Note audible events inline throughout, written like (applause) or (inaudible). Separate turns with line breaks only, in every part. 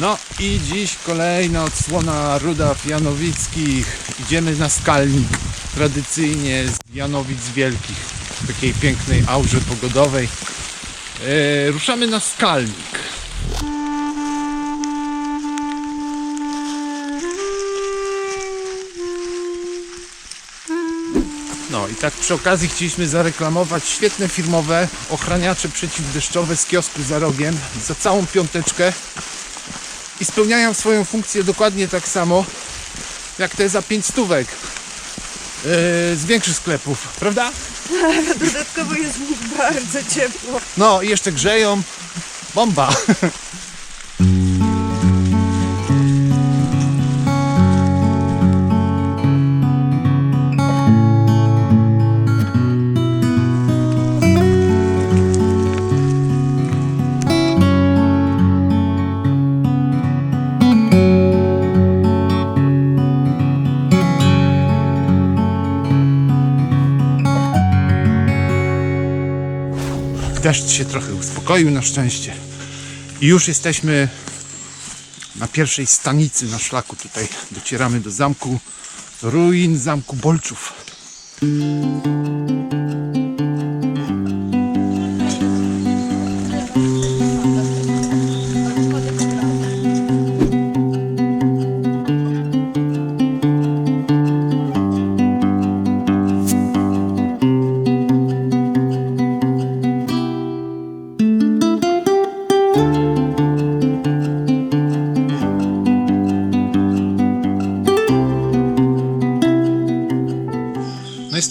No i dziś kolejna odsłona Rudaw Janowickich. Idziemy na skalnik tradycyjnie z Janowic Wielkich. W takiej pięknej aurze pogodowej. E, ruszamy na skalnik. No i tak przy okazji chcieliśmy zareklamować świetne firmowe ochraniacze przeciwdeszczowe z kiosku za rogiem za całą piąteczkę i spełniają swoją funkcję dokładnie tak samo jak te za 5 stówek yy, z większych sklepów, prawda? (laughs)
Dodatkowo jest w nich bardzo ciepło.
No i jeszcze grzeją. Bomba! (laughs) Deszcz się trochę uspokoił na szczęście. I już jesteśmy na pierwszej stanicy na szlaku. Tutaj docieramy do zamku, ruin zamku Bolczów.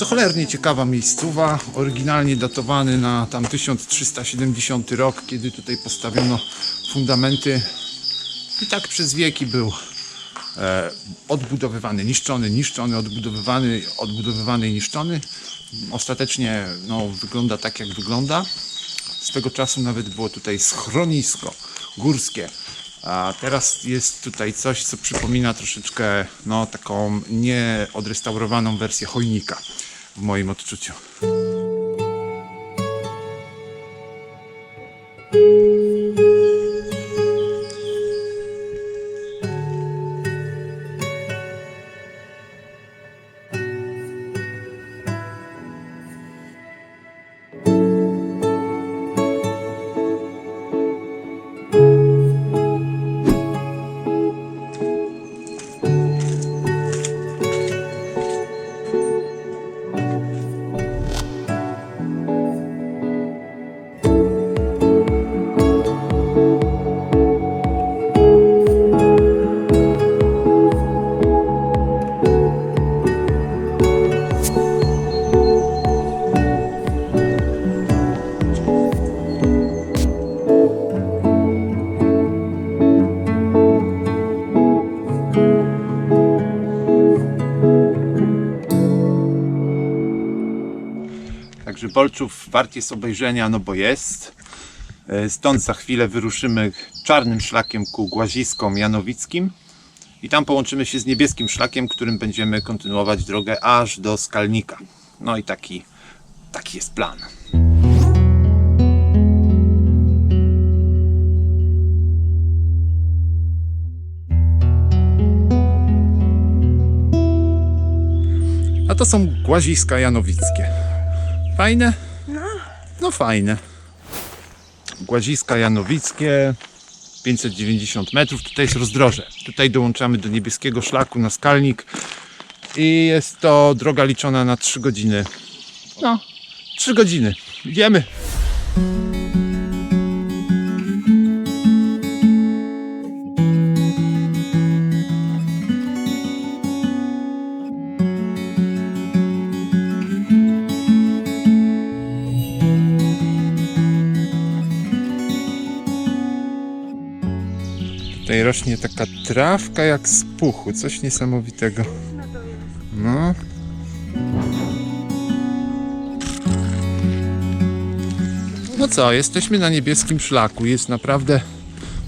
To cholernie ciekawa miejscowa, oryginalnie datowany na tam 1370 rok, kiedy tutaj postawiono fundamenty i tak przez wieki był e, odbudowywany, niszczony, niszczony, odbudowywany, odbudowywany i niszczony. Ostatecznie no, wygląda tak jak wygląda. Swego czasu nawet było tutaj schronisko górskie. A teraz jest tutaj coś, co przypomina troszeczkę no, taką nieodrestaurowaną wersję chojnika w moim odczuciu. Także Bolczów wart jest obejrzenia, no bo jest. E, Stąd za chwilę wyruszymy czarnym szlakiem ku Głaziskom Janowickim i tam połączymy się z niebieskim szlakiem, którym będziemy kontynuować drogę aż do Skalnika. No i taki, taki jest plan. A to są Głaziska Janowickie. Fajne?
No,
No fajne. Głaziska Janowickie, 590 metrów. Tutaj jest rozdroże. Tutaj dołączamy do niebieskiego szlaku na skalnik i jest to droga liczona na 3 godziny. No, 3 godziny. Idziemy. Rośnie taka trawka jak z puchu, coś niesamowitego. No. No co, jesteśmy na niebieskim szlaku. Jest naprawdę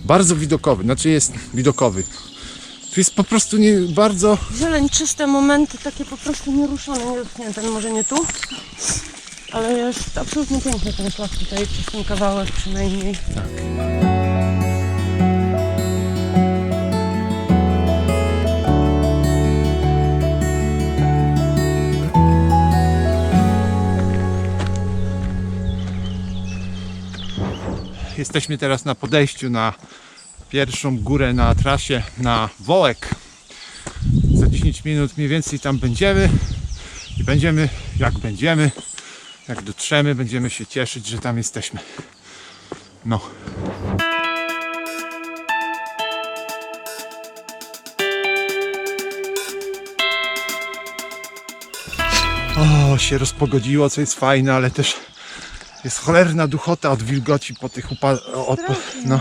bardzo widokowy. Znaczy jest widokowy. Tu jest po prostu nie bardzo.
zieleń, czyste momenty, takie po prostu nieruszone. Nie, nie, ten może nie tu, ale jest absolutnie piękny ten szlak tutaj, przez ten kawałek przynajmniej.
Tak. Jesteśmy teraz na podejściu na pierwszą górę na trasie na Wołek. Za 10 minut mniej więcej tam będziemy i będziemy, jak będziemy, jak dotrzemy, będziemy się cieszyć, że tam jesteśmy. No. O, się rozpogodziło, co jest fajne, ale też jest cholerna duchota od wilgoci po tych upadach. Po, no,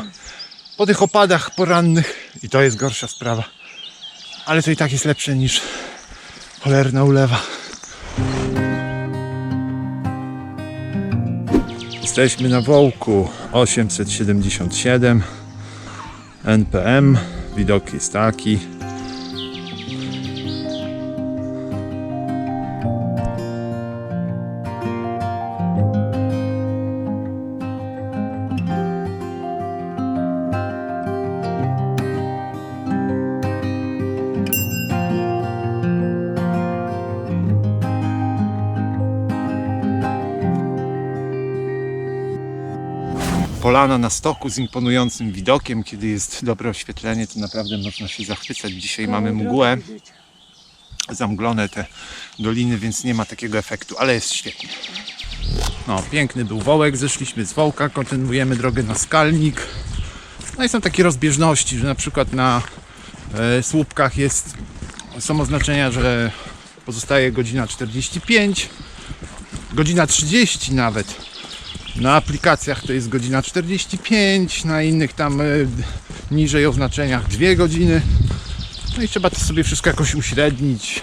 po tych opadach porannych i to jest gorsza sprawa. Ale to i tak jest lepsze niż cholerna ulewa. Jesteśmy na Wołku 877 NPM. Widok jest taki. Polana na stoku z imponującym widokiem. Kiedy jest dobre oświetlenie, to naprawdę można się zachwycać. Dzisiaj mamy mgłę, zamglone te doliny, więc nie ma takiego efektu, ale jest świetnie. No, piękny był wołek, zeszliśmy z wołka, kontynuujemy drogę na skalnik. No i są takie rozbieżności, że na przykład na e, słupkach jest, są oznaczenia, że pozostaje godzina 45, godzina 30 nawet. Na aplikacjach to jest godzina 45, na innych tam y, niżej oznaczeniach 2 godziny. No i trzeba to sobie wszystko jakoś uśrednić,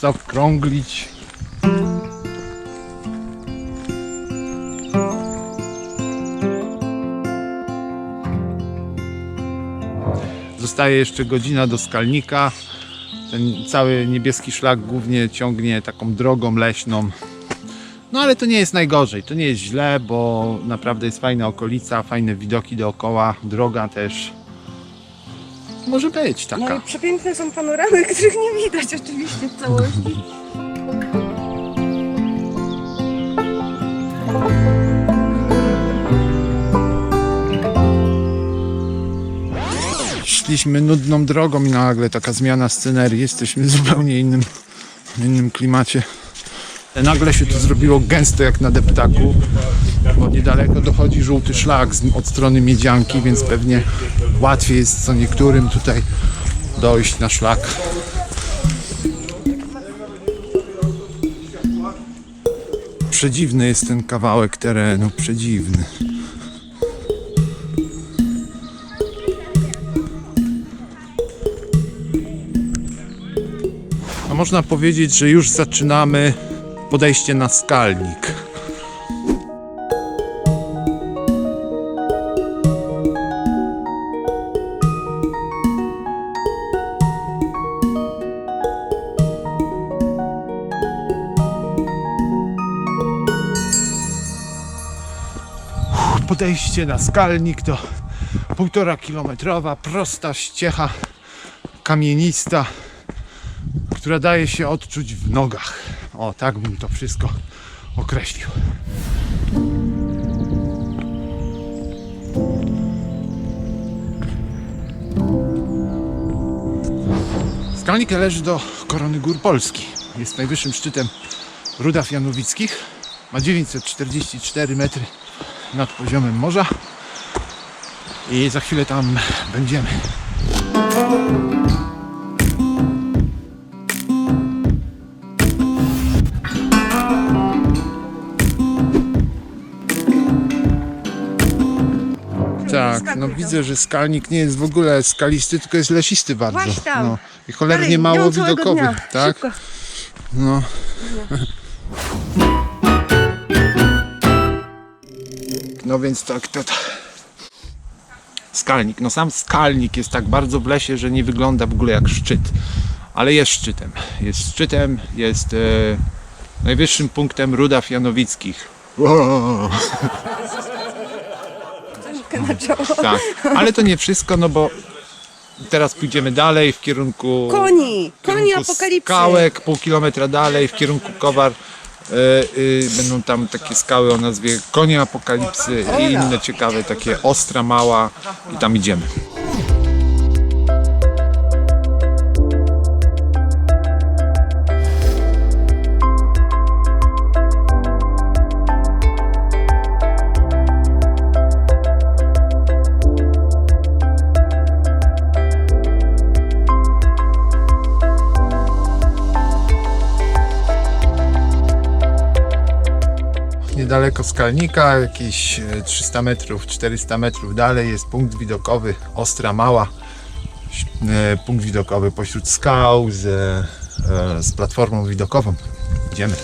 zaokrąglić. Zostaje jeszcze godzina do skalnika. Ten cały niebieski szlak głównie ciągnie taką drogą leśną. No ale to nie jest najgorzej, to nie jest źle, bo naprawdę jest fajna okolica, fajne widoki dookoła, droga też. Może być
No
taka.
i przepiękne są panoramy, (laughs) których nie widać oczywiście w całości.
Szliśmy nudną drogą i nagle taka zmiana scenerii, jesteśmy w zupełnie innym, innym klimacie. Nagle się to zrobiło gęsto jak na deptaku, bo niedaleko dochodzi żółty szlak od strony Miedzianki, więc pewnie łatwiej jest co niektórym tutaj dojść na szlak. Przedziwny jest ten kawałek terenu, przedziwny. A można powiedzieć, że już zaczynamy podejście na skalnik. Podejście na skalnik to półtora kilometrowa prosta ściecha kamienista która daje się odczuć w nogach. O, tak bym to wszystko określił. Skalnik należy do Korony Gór Polski. Jest najwyższym szczytem Rudaw Janowickich. Ma 944 metry nad poziomem morza. I za chwilę tam będziemy. Tak, no
tam.
widzę, że skalnik nie jest w ogóle skalisty, tylko jest lesisty bardzo.
Właśnie tam.
No. I cholernie
Dalej,
mało
całego
widokowy,
dnia.
tak?
Szybko.
No. (laughs) No więc tak to, to. Skalnik. No sam skalnik jest tak bardzo w lesie, że nie wygląda w ogóle jak szczyt. Ale jest szczytem. Jest szczytem, jest e, najwyższym punktem Rudaw Janowickich. (laughs) (laughs) Wow.
Na czoło.
Tak, ale to nie wszystko, no bo teraz pójdziemy dalej w kierunku,
Koni!
w
Koni
kierunku
apokalipsy!
skałek, pół kilometra dalej w kierunku Kowar. E, y, będą tam takie skały o nazwie Konie Apokalipsy i inne ciekawe, takie ostra, mała i tam idziemy. Niedaleko Skalnika, jakieś e, 300 metrów, 400 metrów dalej jest punkt widokowy Ostra Mała. E, Punkt widokowy pośród skał z, e, z platformą widokową. Idziemy.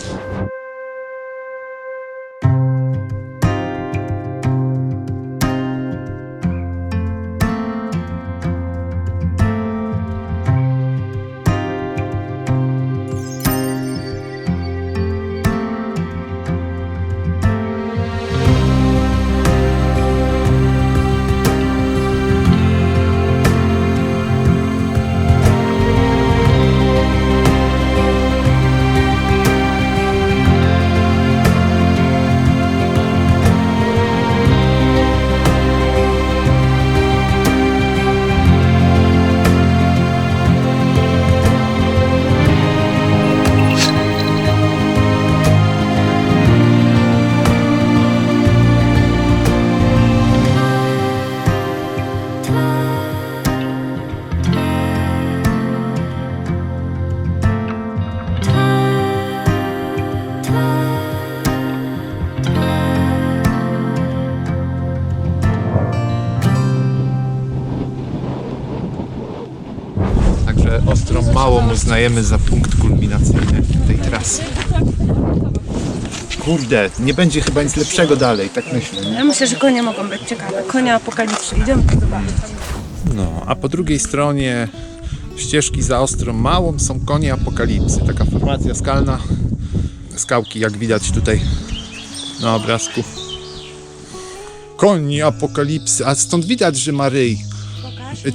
Uznajemy za punkt kulminacyjny tej trasy. Kurde, nie będzie chyba nic lepszego dalej, tak myślę. Nie?
Ja myślę, że konie mogą być ciekawe. Konia apokalipsy. Idziemy to zobaczyć.
No, a po drugiej stronie ścieżki za Ostrą Małą są konie apokalipsy. Taka formacja skalna. Skałki, jak widać tutaj na obrazku. Koni apokalipsy, a stąd widać, że ma ryj.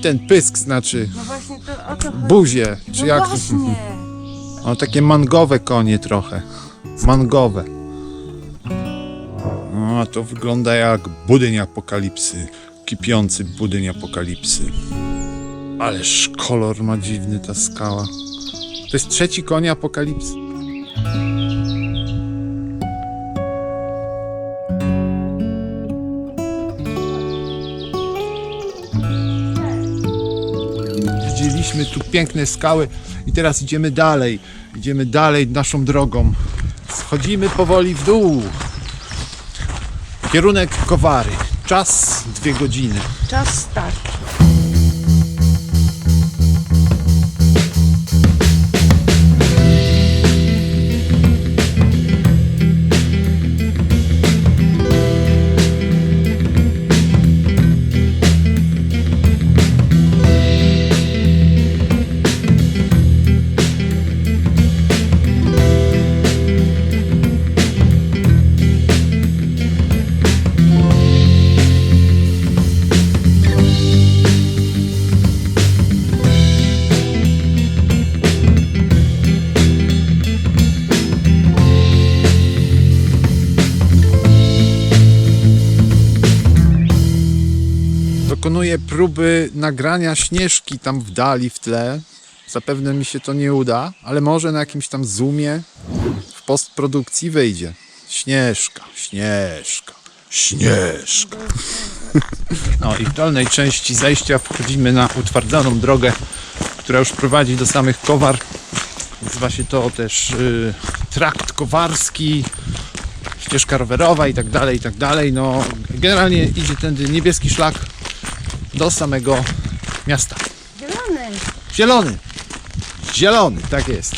Ten pysk znaczy
No chodzi.
buzię, czy
No
jak?
właśnie.
O, takie mangowe konie trochę. Mangowe. No, a to wygląda jak budyń apokalipsy. Kipiący budyń apokalipsy. Ależ kolor ma dziwny ta skała. To jest trzeci koń apokalipsy. Widzieliśmy tu piękne skały i teraz idziemy dalej. Idziemy dalej naszą drogą. Schodzimy powoli w dół. Kierunek Kowary. Czas dwie godziny.
Czas start.
Dokonuję próby nagrania śnieżki tam w dali, w tle. Zapewne mi się to nie uda, ale może na jakimś tam zoomie w postprodukcji wyjdzie. Śnieżka, śnieżka, śnieżka. (laughs) No i w dolnej części zejścia wchodzimy na utwardzoną drogę, która już prowadzi do samych Kowar. Nazywa się to też y, trakt kowarski, ścieżka rowerowa i tak dalej, i tak dalej. No, generalnie idzie tędy niebieski szlak do samego miasta.
Zielony.
Zielony! Zielony, tak jest.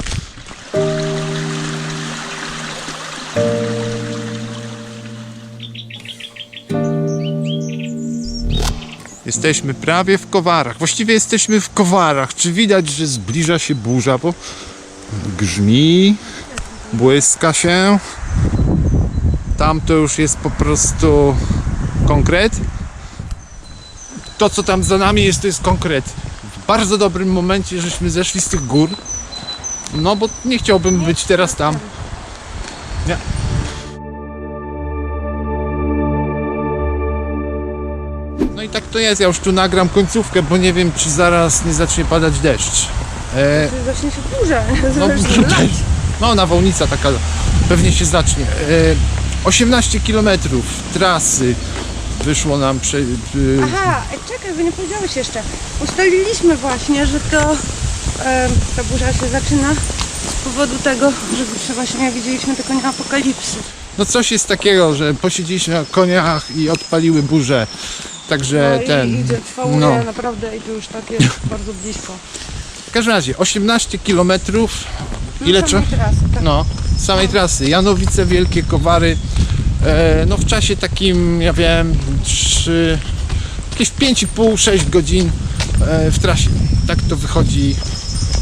Jesteśmy prawie w Kowarach. Właściwie jesteśmy w Kowarach. Czy widać, że zbliża się burza? Bo grzmi, błyska się. Tam to już jest po prostu konkret. To, co tam za nami jest, to jest konkret. W bardzo dobrym momencie, żeśmy zeszli z tych gór. No bo nie chciałbym być teraz tam. Nie. No i tak to jest, ja już tu nagram końcówkę, bo nie wiem, czy zaraz nie zacznie padać deszcz. E,
Czy zacznie się burza? (laughs)
no,
Zacznie lać.
no nawałnica taka pewnie się zacznie. E, 18 km trasy wyszło nam prze, e,
Aha, e, czekaj, bo nie powiedziałeś jeszcze. Ustaliliśmy właśnie, że to ta burza się zaczyna z powodu tego, że właśnie jak widzieliśmy te konie apokalipsy.
No coś jest takiego, że posiedzieliśmy na koniach i odpaliły burzę. Także
No
ten.
i idzie, trwałuje
no.
naprawdę i to już tak jest (laughs) bardzo blisko.
W każdym razie 18 km. Ile
No,
czasu?
samej trasy, tak.
No, samej trasy. Janowice, Wielkie Kowary. E, no w czasie takim, ja wiem, 3, jakieś 5,5-6 godzin e, w trasie. Tak to wychodzi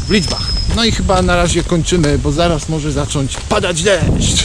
w liczbach. No i chyba na razie kończymy, bo zaraz może zacząć padać deszcz.